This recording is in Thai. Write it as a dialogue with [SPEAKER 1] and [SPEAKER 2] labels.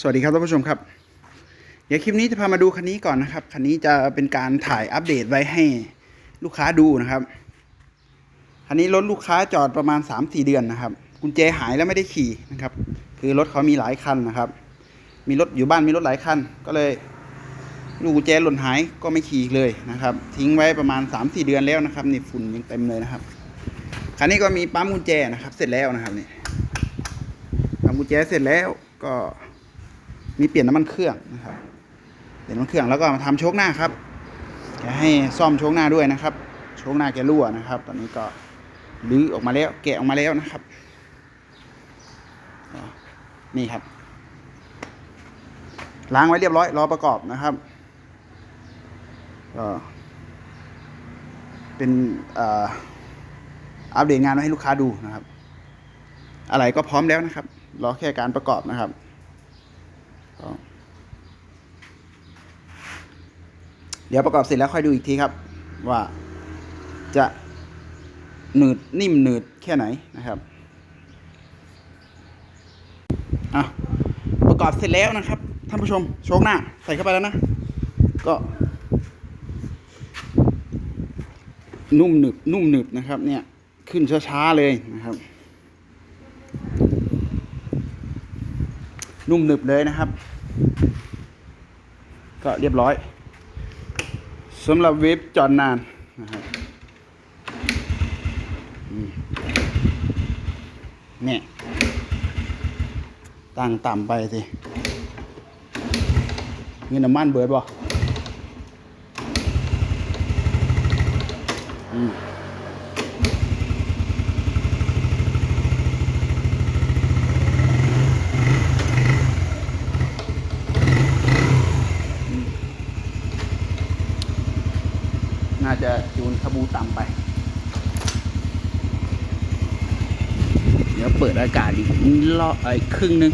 [SPEAKER 1] สวัสดีครับท่านผู้ชมครับ เดี๋ยวคลิปนี้จะพามาดูคันนี้ก่อนนะครับ คันนี้จะเป็นการถ่ายอัปเดตไว้ให้ลูกค้าดูนะครับ คันนี้รถลูกค้าจอดประมาณ 3-4 เดือนนะครับ กุญแจหายแล้วไม่ได้ขี่นะครับ คือรถเขามีหลายคันนะครับ มีรถอยู่บ้านมีรถหลายคัน ก็เลยลูกกุญแจหล่นหายก็ไม่ขี่เลยนะครับ ทิ้งไว้ประมาณ 3-4 เดือนแล้วนะครับนี่ฝุ่นยังเต็มเลยนะครับ คันนี้ก็มีปั๊มกุญแจนะครับ เสร็จแล้วนะครับนี่ กุญแจเสร็จแล้วก็มีเปลี่ยนน้ำมันเครื่องนะครับเปลี่ยนน้ำมันเครื่องแล้วก็มาทำโชคหน้าครับแกให้ซ่อมโชคหน้าด้วยนะครับ โชคหน้าแกรั่วนะครับ ตอนนี้ก็รื้อออกมาแล้ว แกะออกมาแล้วนะครับนี่ครับ ล้างไว้เรียบร้อยรอประกอบนะครับก็เป็นอัปเดตงานมาให้ลูกค้าดูนะครับ อะไรก็พร้อมแล้วนะครับ รอแค่การประกอบนะครับ เดี๋ยวประกอบเสร็จแล้วค่อยดูอีกทีครับ ว่าจะหนืดนิ่มหนืดแค่ไหนนะครับอะประกอบเสร็จแล้วนะครับท่านผู้ชมโชคหน้าใส่เข้าไปแล้วนะ ก็ นุ่มหนึบนุ่มหนึบนะครับ เนี่ยขึ้นช้าๆเลยนะครับ นุ่มหนึบเลยนะครับ ก็เรียบร้อยสำหรับเวฟจอดนานนะครับอืมเนี่ยตั้งต่ำไปสิเงินน้ำมันเบิดบ่อืม น่าจะจูนคาบูต่ำไป เดี๋ยวเปิดอากาศอีกรอบอีกครึ่งหนึง